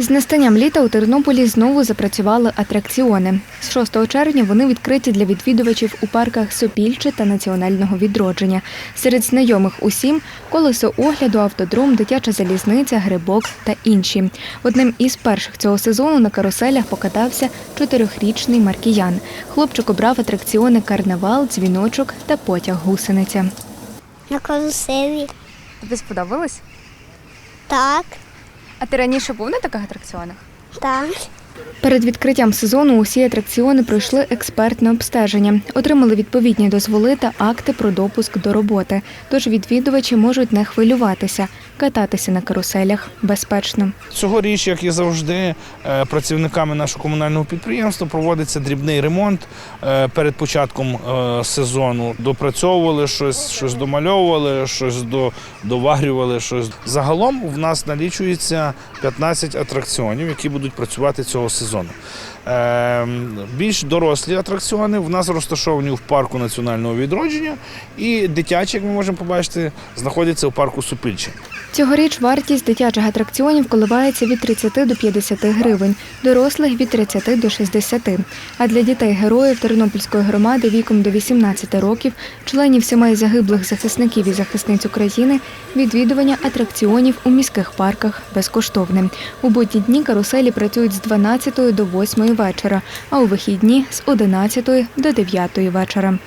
З настанням літа у Тернополі знову запрацювали атракціони. З 6 червня вони відкриті для відвідувачів у парках Сопільче та Національного відродження. Серед знайомих усім колесо огляду, автодром, дитяча залізниця, грибок та інші. Одним із перших цього сезону на каруселях покатався чотирьохрічний маркіян. Хлопчик обрав атракціони карнавал, дзвіночок та потяг гусениця. На каруселі. Тобі сподобалось? Так, А ти раніше був на таких атракціонах? так. Перед відкриттям сезону усі атракціони пройшли експертне обстеження, отримали відповідні дозволи та акти про допуск до роботи. Тож відвідувачі можуть не хвилюватися, кататися на каруселях безпечно. Цьогоріч, як і завжди, е, працівниками нашого комунального підприємства проводиться дрібний ремонт е, перед початком е, сезону. Допрацьовували щось, щось домальовували, щось до- доварювали. Щось загалом в нас налічується 15 атракціонів, які будуть працювати цього сезону. Е, Більш дорослі атракціони в нас розташовані в парку національного відродження, і дитячі, як ми можемо побачити, знаходяться у парку Супільче. Цьогоріч вартість дитячих атракціонів коливається від 30 до 50 гривень, дорослих від 30 до 60. А для дітей-героїв Тернопільської громади віком до 18 років, членів сімей загиблих захисників і захисниць України, відвідування атракціонів у міських парках безкоштовне. У будні дні каруселі працюють з 12 до 8 вечора, а у вихідні з 11 до 9 вечора.